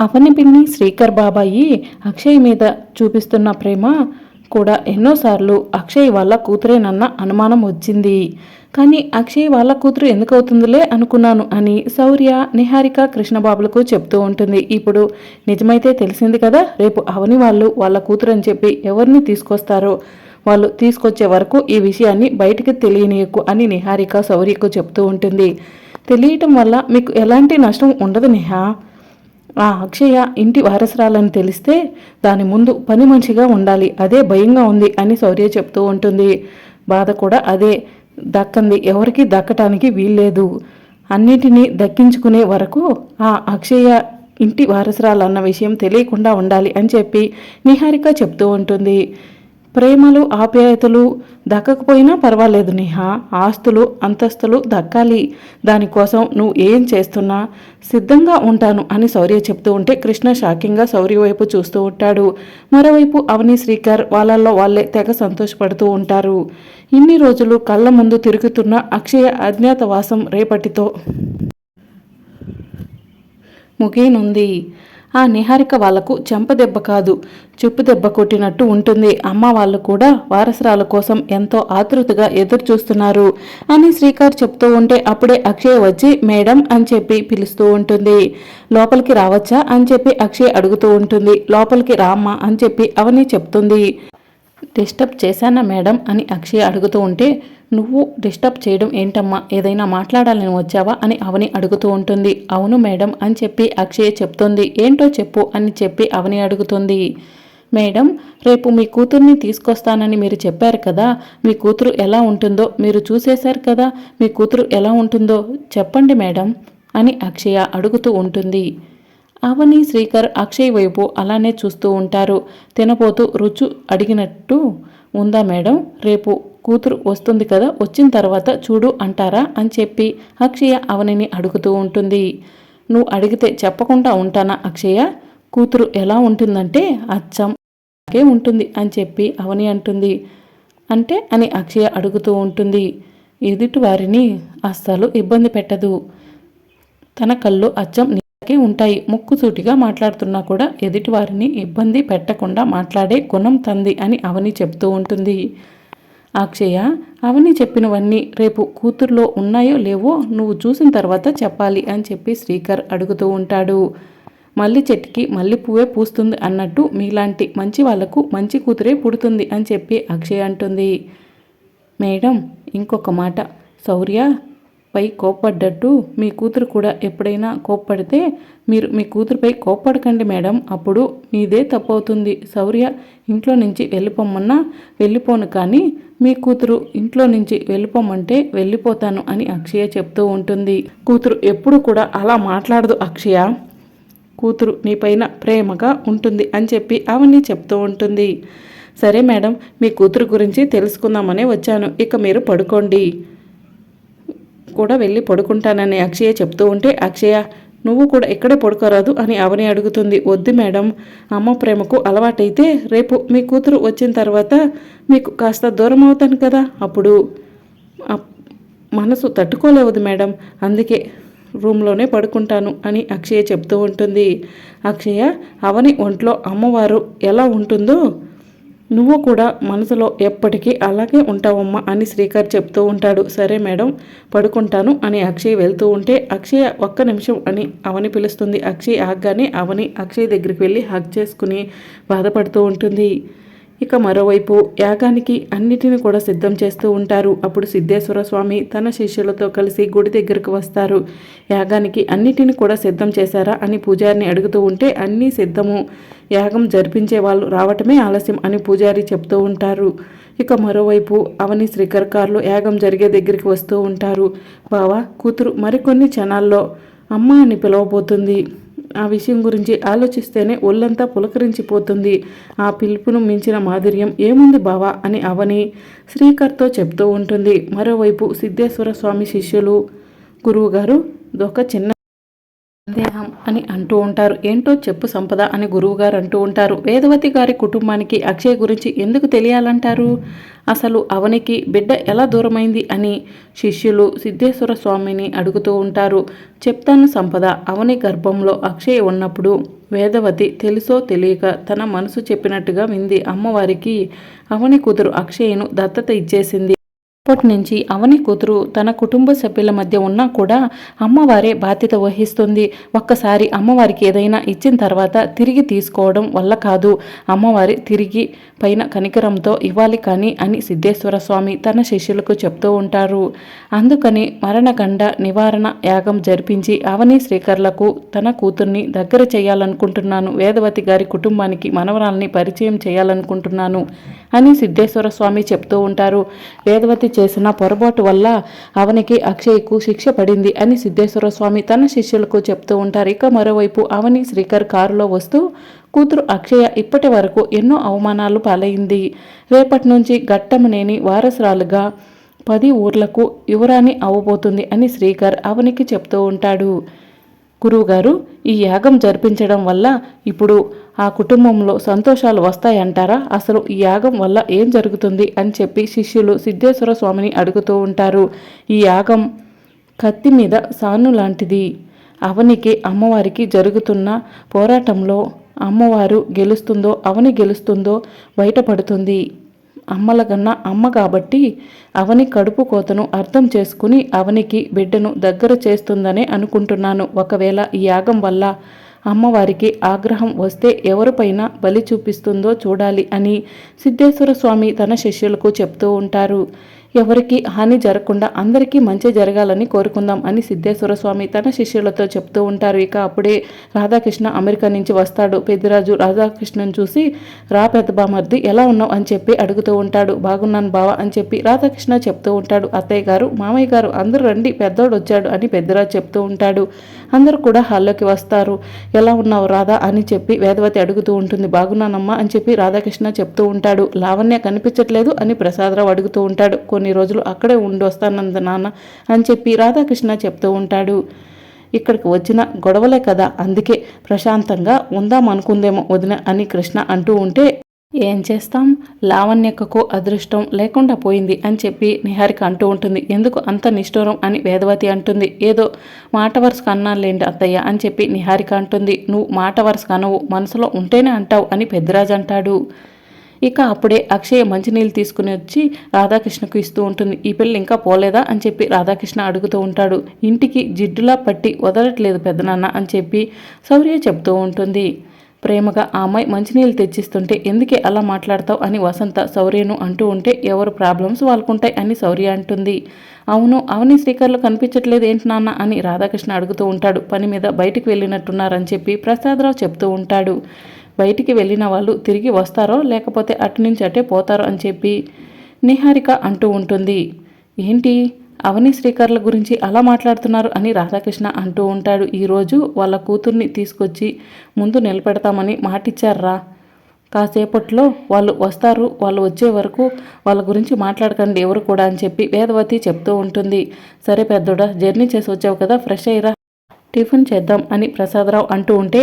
అవని పిన్ని శ్రీకర్ బాబాయి అక్షయ్ మీద చూపిస్తున్న ప్రేమ కూడా ఎన్నోసార్లు అక్షయ్ వాళ్ళ కూతురేనన్న అనుమానం వచ్చింది. కానీ అక్షయ్ వాళ్ళ కూతురు ఎందుకు అవుతుందిలే అనుకున్నాను అని శౌర్య నిహారిక కృష్ణబాబులకు చెప్తూ ఉంటుంది. ఇప్పుడు నిజమైతే తెలిసింది కదా రేపు అవని వాళ్ళు వాళ్ళ కూతురు అని చెప్పి ఎవరిని తీసుకొస్తారో? వాళ్ళు తీసుకొచ్చే వరకు ఈ విషయాన్ని బయటికి తెలియనీయకు అని నిహారిక శౌర్యకు చెప్తూ ఉంటుంది. తెలియటం వల్ల మీకు ఎలాంటి నష్టం ఉండదు నిహా. ఆ అక్షయ ఇంటి వారసురాలని తెలిస్తే దాని ముందు పని మంచిగా ఉండాలి. అదే భయంగా ఉంది అని శౌర్య చెప్తూ ఉంటుంది. బాధ కూడా అదే. దక్కంది. ఎవరికి దక్కటానికి వీల్లేదు. అన్నిటినీ దక్కించుకునే వరకు ఆ అక్షయ ఇంటి వారసురాలన్న విషయం తెలియకుండా ఉండాలి అని చెప్పి నిహారిక చెప్తూ ఉంటుంది. ప్రేమలు ఆప్యాయతలు దక్కకపోయినా పర్వాలేదు నిహా. ఆస్తులు అంతస్తులు దక్కాలి. దానికోసం నువ్వు ఏం చేస్తున్నా? సిద్ధంగా ఉంటాను అని శౌర్య చెప్తూ ఉంటే కృష్ణ షాకింగ్గా శౌర్య వైపు చూస్తూ ఉంటాడు. మరోవైపు అవని శ్రీకర్ వాళ్ళల్లో వాళ్ళే తెగ సంతోషపడుతూ ఉంటారు. ఇన్ని రోజులు కళ్ళ ముందు తిరుగుతున్న అక్షయ అజ్ఞాతవాసం రేపటితో ముగినుంది ఆ నిహారిక వాళ్ళకు చెంపదెబ్బ కాదు. చెప్పు దెబ్బ కొట్టినట్టు ఉంటుంది. అమ్మ వాళ్ళు కూడా వారసరాల కోసం ఎంతో ఆతృతగా ఎదురు చూస్తున్నారు అని శ్రీకార్ చెప్తూ ఉంటే అప్పుడే అక్షయ్ వచ్చి మేడం అని చెప్పి పిలుస్తూ ఉంటుంది. లోపలికి రావచ్చా? అని చెప్పి అక్షయ్ అడుగుతూ ఉంటుంది. లోపలికి రామ్మా అని చెప్పి అవని చెప్తుంది. డిస్టర్బ్ చేశానా మేడం? అని అక్షయ్ అడుగుతూ ఉంటే నువ్వు డిస్టర్బ్ చేయడం ఏంటమ్మా? ఏదైనా మాట్లాడాలని వచ్చావా? అని అవని అడుగుతూ ఉంటుంది. అవును మేడం అని చెప్పి అక్షయ్ చెప్తుంది. ఏంటో చెప్పు అని చెప్పి అవని అడుగుతుంది. మేడం రేపు మీ కూతుర్ని తీసుకొస్తానని మీరు చెప్పారు కదా? మీ కూతురు ఎలా ఉంటుందో మీరు చూసేశారు కదా? మీ కూతురు ఎలా ఉంటుందో చెప్పండి మేడం అని అక్షయ అడుగుతూ ఉంటుంది. అవని శ్రీకర్ అక్షయ్ వైపు అలానే చూస్తూ ఉంటారు. తినపోతూ రుచు అడిగినట్టు ఉందా మేడం? రేపు కూతురు వస్తుంది కదా వచ్చిన తర్వాత చూడు అంటారా అని చెప్పి అక్షయ అవనిని అడుగుతూ ఉంటుంది. నువ్వు అడిగితే చెప్పకుండా ఉంటానా అక్షయ? కూతురు ఎలా ఉంటుందంటే అచ్చం అలాగే ఉంటుంది అని చెప్పి అవని అంటుంది. అంటే అని అక్షయ అడుగుతూ ఉంటుంది. ఎదుటి వారిని అస్సలు ఇబ్బంది పెట్టదు. తన కళ్ళు అచ్చం నీకే ఉంటాయి. ముక్కుసూటిగా మాట్లాడుతున్నా కూడా ఎదుటి వారిని ఇబ్బంది పెట్టకుండా మాట్లాడే గుణం తంది అని అవని చెప్తూ ఉంటుంది. అక్షయ అవని చెప్పినవన్నీ రేపు కూతుర్లో ఉన్నాయో లేవో నువ్వు చూసిన తర్వాత చెప్పాలి అని చెప్పి శ్రీకర్ అడుగుతూ ఉంటాడు. మల్లి చెట్టుకి మల్లి పువ్వే పూస్తుంది అన్నట్టు మీలాంటి మంచి వాళ్ళకు మంచి కూతురే పుడుతుంది అని చెప్పి అక్షయ అంటుంది. మేడం ఇంకొక మాట. శౌర్య పై కోప్పడ్డట్టు మీ కూతురు కూడా ఎప్పుడైనా కోప్పడితే మీరు మీ కూతురుపై కోప్పడకండి మేడం. అప్పుడు మీదే తప్పవుతుంది. శౌర్య ఇంట్లో నుంచి వెళ్ళిపోమన్నా వెళ్ళిపోను కానీ మీ కూతురు ఇంట్లో నుంచి వెళ్ళిపోమంటే వెళ్ళిపోతాను అని అక్షయ చెప్తూ ఉంటుంది. కూతురు ఎప్పుడు కూడా అలా మాట్లాడదు అక్షయ. కూతురు నీపైన ప్రేమగా ఉంటుంది అని చెప్పి అవన్నీ చెప్తూ ఉంటుంది. సరే మేడం మీ కూతురు గురించి తెలుసుకుందామనే వచ్చాను. ఇక మీరు పడుకోండి. కూడా వెళ్ళి పడుకుంటానని అక్షయ చెప్తూ ఉంటే అక్షయ నువ్వు కూడా ఇక్కడే పడుకోరాదు? అని అవని అడుగుతుంది. వద్దు మేడం అమ్మ ప్రేమకు అలవాటైతే రేపు మీ కూతురు వచ్చిన తర్వాత మీకు కాస్త దూరం అవుతాను కదా? అప్పుడు మనసు తట్టుకోలేవదు మేడం. అందుకే రూమ్లోనే పడుకుంటాను అని అక్షయ చెప్తూ ఉంటుంది. అక్షయ అవని ఒంట్లో అమ్మవారు ఎలా ఉంటుందో నువ్వు కూడా మనసులో ఎప్పటికీ అలాగే ఉంటావమ్మా అని శ్రీకర్ చెప్తూ ఉంటాడు. సరే మేడం పడుకుంటాను అని అక్షయ్ వెళ్తూ ఉంటే అక్షయ ఒక్క నిమిషం అని అవని పిలుస్తుంది. అక్షయ్ ఆగ్గానే అవని అక్షయ్ దగ్గరికి వెళ్ళి హగ్ చేసుకుని బాధపడుతూ ఉంటుంది. ఇక మరోవైపు యాగానికి అన్నిటిని కూడా సిద్ధం చేస్తూ ఉంటారు. అప్పుడు సిద్ధేశ్వర స్వామి తన శిష్యులతో కలిసి గుడి దగ్గరకు వస్తారు. యాగానికి అన్నిటిని కూడా సిద్ధం చేశారా అని పూజారిని అడుగుతూ ఉంటే అన్నీ సిద్ధము. యాగం జరిపించే వాళ్ళు రావటమే ఆలస్యం అని పూజారి చెప్తూ ఉంటారు. ఇక మరోవైపు అవని శ్రీకర్కారులు యాగం జరిగే దగ్గరికి వస్తూ ఉంటారు. బావా కూతురు మరికొన్ని క్షణాల్లో అమ్మ అని పిలవబోతుంది. ఆ విషయం గురించి ఆలోచిస్తేనే ఒళ్ళంతా పులకరించిపోతుంది. ఆ పిలుపును మించిన మాధుర్యం ఏముంది బావా అని అవని శ్రీకర్తో చెప్తూ ఉంటుంది. మరోవైపు సిద్ధేశ్వర స్వామి శిష్యులు గురువుగారు ఒక చిన్న దేహం అని అంటూ ఉంటారు. ఏంటో చెప్పు సంపద అని గురువుగారు అంటూ ఉంటారు. వేదవతి గారి కుటుంబానికి అక్షయ్ గురించి ఎందుకు తెలియాలంటారు? అసలు అవనికి బిడ్డ ఎలా దూరమైంది అని శిష్యులు సిద్ధేశ్వర స్వామిని అడుగుతూ ఉంటారు. చెప్తాను సంపద అవని గర్భంలో అక్షయ్ ఉన్నప్పుడు వేదవతి తెలుసో తెలియక తన మనసు చెప్పినట్టుగా వింది. అమ్మవారికి అవని కూతురు అక్షయ్ను దత్తత ఇచ్చేసింది. అప్పటి నుంచి అవని కూతురు తన కుటుంబ సభ్యుల మధ్య ఉన్నా కూడా అమ్మవారే బాధ్యత వహిస్తుంది. ఒక్కసారి అమ్మవారికి ఏదైనా ఇచ్చిన తర్వాత తిరిగి తీసుకోవడం వల్ల కాదు. అమ్మవారి తిరిగి పైన కనికరంతో ఇవ్వాలి కానీ అని సిద్ధేశ్వర స్వామి తన శిష్యులకు చెప్తూ ఉంటారు. అందుకని మరణగండ నివారణ యాగం జరిపించి అవని శ్రీకర్లకు తన కూతుర్ని దగ్గర చేయాలనుకుంటున్నాను. వేదవతి గారి కుటుంబానికి మనవరాల్ని పరిచయం చేయాలనుకుంటున్నాను. అని సిద్ధేశ్వర స్వామి చెప్తూ ఉంటారు. వేదవతి చేసిన పొరపాటు వల్ల అవనికి అక్షయ్కు శిక్ష పడింది అని సిద్ధేశ్వర స్వామి తన శిష్యులకు చెప్తూ ఉంటారు. ఇక మరోవైపు అవని శ్రీకర్ కారులో వస్తూ కూతురు అక్షయ ఇప్పటి వరకు ఎన్నో అవమానాలు పాలైంది. రేపటి నుంచి ఘట్టమనేని వారసురాలుగా పది ఊర్లకు యువరాణి అవ్వబోతుంది అని శ్రీకర్ అవనికి చెప్తూ ఉంటాడు. గురువుగారు ఈ యాగం జరిపించడం వల్ల ఇప్పుడు ఆ కుటుంబంలో సంతోషాలు వస్తాయంటారా? అసలు ఈ యాగం వల్ల ఏం జరుగుతుంది? అని చెప్పి శిష్యులు సిద్ధేశ్వర స్వామిని అడుగుతూ ఉంటారు. ఈ యాగం కత్తి మీద సాను లాంటిది. అవనికి అమ్మవారికి జరుగుతున్న పోరాటంలో అమ్మవారు గెలుస్తుందో అవని గెలుస్తుందో బయటపడుతుంది. అమ్మల కన్నా అమ్మ కాబట్టి అవని కడుపు కోతను అర్థం చేసుకుని అవనికి బిడ్డను దగ్గర చేస్తుందనే అనుకుంటున్నాను. ఒకవేళ ఈ యాగం వల్ల అమ్మవారికి ఆగ్రహం వస్తే ఎవరిపైన బలి చూపిస్తుందో చూడాలి అని సిద్ధేశ్వర స్వామి తన శిష్యులకు చెప్తూ ఉంటారు. ఎవరికి హాని జరగకుండా అందరికీ మంచి జరగాలని కోరుకుందాం అని సిద్ధేశ్వర స్వామి తన శిష్యులతో చెప్తూ ఉంటారు. ఇక అప్పుడే రాధాకృష్ణ అమెరికా నుంచి వస్తాడు. పెద్దిరాజు రాధాకృష్ణను చూసి రా పెద్ద బామర్ది ఎలా ఉన్నావు? అని చెప్పి అడుగుతూ ఉంటాడు. బాగున్నాను బావా అని చెప్పి రాధాకృష్ణ చెప్తూ ఉంటాడు. అత్తయ్య గారు మామయ్య గారు అందరూ రండి పెద్దోడు వచ్చాడు అని పెద్దరాజు చెప్తూ ఉంటాడు. అందరూ కూడా హాల్లోకి వస్తారు. ఎలా ఉన్నావు రాధా? అని చెప్పి వేదవతి అడుగుతూ ఉంటుంది. బాగున్నానమ్మా అని చెప్పి రాధాకృష్ణ చెప్తూ ఉంటాడు. లావణ్య కనిపించట్లేదు అని ప్రసాదరావు అడుగుతూ ఉంటాడు. కొన్ని రోజులు అక్కడే ఉండి వస్తానంద నాన్న అని చెప్పి రాధాకృష్ణ చెప్తూ ఉంటాడు. ఇక్కడికి వచ్చిన గొడవలే కదా అందుకే ప్రశాంతంగా ఉందాం అనుకుందేమో వదిన అని కృష్ణ అంటూ ఉంటే ఏం చేస్తాం? లావణ్యకకు అదృష్టం లేకుండా పోయింది అని చెప్పి నిహారిక అంటూ ఉంటుంది. ఎందుకు అంత నిష్ఠూరం అని వేదవతి అంటుంది. ఏదో మాట వరుస కన్నాలేండి అత్తయ్య అని చెప్పి నిహారిక అంటుంది. నువ్వు మాట వరుస కనవు మనసులో ఉంటేనే అంటావు అని పెద్దరాజు అంటాడు. ఇక అప్పుడే అక్షయ మంచినీళ్ళు తీసుకుని వచ్చి రాధాకృష్ణకు ఇస్తూ ఉంటుంది ఈ పిల్ల ఇంకా పోలేదా? అని చెప్పి రాధాకృష్ణ అడుగుతూ ఉంటాడు. ఇంటికి జిడ్డులా పట్టి వదలట్లేదు పెద్దనాన్న అని చెప్పి శౌర్య చెప్తూ ఉంటుంది. ప్రేమగా ఆ అమ్మాయి మంచినీళ్ళు తెచ్చిస్తుంటే ఎందుకే అలా మాట్లాడతావు? అని వసంత శౌర్యను అంటూ ఉంటే ఎవరు ప్రాబ్లమ్స్ వాళ్ళకుంటాయి? అని శౌర్య అంటుంది. అవును అవని శ్రీకర్లు కనిపించట్లేదు ఏంటి నాన్న? అని రాధాకృష్ణ అడుగుతూ ఉంటాడు. పని మీద బయటికి వెళ్ళినట్టున్నారని చెప్పి ప్రసాదరావు చెప్తూ ఉంటాడు. బయటికి వెళ్ళిన వాళ్ళు తిరిగి వస్తారో లేకపోతే అటు నుంచి అటే పోతారో అని చెప్పి నిహారిక అంటూ ఉంటుంది. ఏంటి? అవని శ్రీకర్ల గురించి అలా మాట్లాడుతున్నారు అని రాధాకృష్ణ అంటూ ఉంటాడు. ఈరోజు వాళ్ళ కూతుర్ని తీసుకొచ్చి ముందు నిలబెడతామని మాటిచ్చారా కాసేపట్లో వాళ్ళు వస్తారు. వాళ్ళు వచ్చే వరకు వాళ్ళ గురించి మాట్లాడకండి ఎవరు కూడా అని చెప్పి వేదవతి చెప్తూ ఉంటుంది. సరే పెద్దోడా జర్నీ చేసి వచ్చావు కదా ఫ్రెష్ అయ్యిరా. టిఫిన్ చేద్దాం అని ప్రసాదరావు అంటూ ఉంటే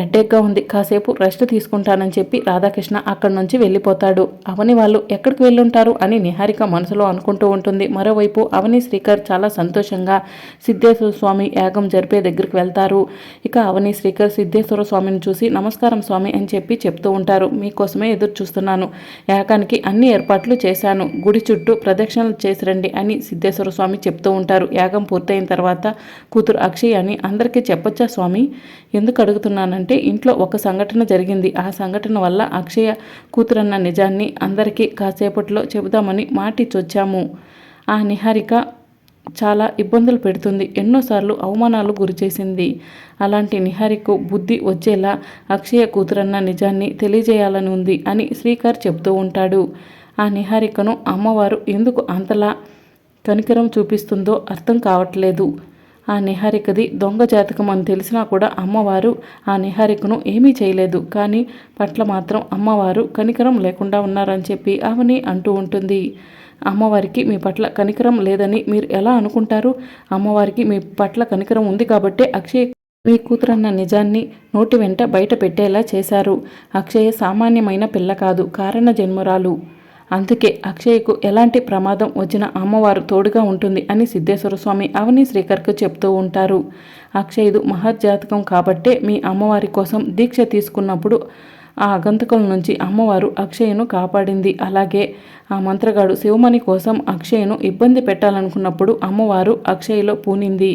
ఎడ్డెగ్గా ఉంది. కాసేపు రెస్ట్ తీసుకుంటానని చెప్పి రాధాకృష్ణ అక్కడి నుంచి వెళ్ళిపోతాడు. అవని వాళ్ళు ఎక్కడికి వెళ్ళుంటారు అని నిహారిక మనసులో అనుకుంటూ ఉంటుంది. మరోవైపు అవని శ్రీకర్ చాలా సంతోషంగా సిద్ధేశ్వర స్వామి యాగం జరిపే దగ్గరికి వెళ్తారు. ఇక అవని శ్రీకర్ సిద్ధేశ్వర స్వామిని చూసి నమస్కారం స్వామి అని చెప్పి చెప్తూ ఉంటారు. మీకోసమే ఎదురు చూస్తున్నాను యాగానికి అన్ని ఏర్పాట్లు చేశాను. గుడి చుట్టూ ప్రదక్షిణలు చేసి రండి అని సిద్ధేశ్వర స్వామి చెప్తూ ఉంటారు. యాగం పూర్తయిన తర్వాత కూతురు అక్షయ్ అని అందరికీ చెప్పొచ్చా స్వామి? ఎందుకు అడుగుతున్నానంటే అంటే ఇంట్లో ఒక సంఘటన జరిగింది. ఆ సంఘటన వల్ల అక్షయ కూతురన్న నిజాన్ని అందరికీ కాసేపట్లో చెబుదామని మాటిచ్చొచ్చాము ఆ నిహారిక చాలా ఇబ్బందులు పెడుతుంది. ఎన్నోసార్లు అవమానాలు గురిచేసింది అలాంటి నిహారికు బుద్ధి వచ్చేలా అక్షయ కూతురన్న నిజాన్ని తెలియజేయాలని ఉంది అని శ్రీకర్ చెబుతూ ఉంటాడు. ఆ నిహారికను అమ్మవారు ఎందుకు అంతలా కనికరం చూపిస్తుందో అర్థం కావట్లేదు. ఆ నిహారికది దొంగ జాతకం అని తెలిసినా కూడా అమ్మవారు ఆ నిహారికను ఏమీ చేయలేదు. కానీ పట్ల మాత్రం అమ్మవారు కనికరం లేకుండా ఉన్నారని చెప్పి ఆమెని అంటూ ఉంటుంది. అమ్మవారికి మీ పట్ల కనికరం లేదని మీరు ఎలా అనుకుంటారు? అమ్మవారికి మీ పట్ల కనికరం ఉంది కాబట్టే అక్షయ్ మీ కూతురన్న నిజాన్ని నోటి వెంట బయట పెట్టేలా చేశారు. అక్షయ సామాన్యమైన పిల్ల కాదు కారణ జన్మురాలు. అందుకే అక్షయ్కు ఎలాంటి ప్రమాదం వచ్చినా అమ్మవారు తోడుగా ఉంటుంది అని సిద్ధేశ్వర స్వామి అవని శ్రీకర్కు చెప్తూ ఉంటారు. అక్షయ్దు మహర్జాతకం కాబట్టే మీ అమ్మవారి కోసం దీక్ష తీసుకున్నప్పుడు ఆ అగంతకుల నుంచి అమ్మవారు అక్షయ్ను కాపాడింది. అలాగే ఆ మంత్రగాడు శివమణి కోసం అక్షయ్ను ఇబ్బంది పెట్టాలనుకున్నప్పుడు అమ్మవారు అక్షయ్లో పూనింది.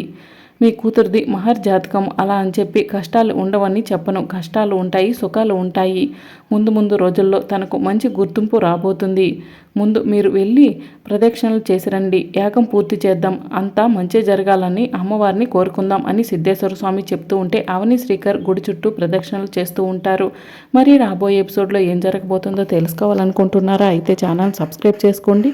మీ కూతురిది మహర్ జాతకం అలా అని చెప్పి కష్టాలు ఉండవని చెప్పను. కష్టాలు ఉంటాయి సుఖాలు ఉంటాయి. ముందు ముందు రోజుల్లో తనకు మంచి గుర్తింపు రాబోతుంది. ముందు మీరు వెళ్ళి ప్రదక్షిణలు చేసి రండి యాగం పూర్తి చేద్దాం. అంతా మంచి జరగాలని అమ్మవారిని కోరుకుందాం అని సిద్ధేశ్వర స్వామి చెప్తూ ఉంటే అవని శ్రీకర్ గుడి చుట్టూ ప్రదక్షిణలు చేస్తూ ఉంటారు. మరి రాబోయే ఎపిసోడ్లో ఏం జరగబోతుందో తెలుసుకోవాలనుకుంటున్నారా? అయితే ఛానల్ సబ్స్క్రైబ్ చేసుకోండి.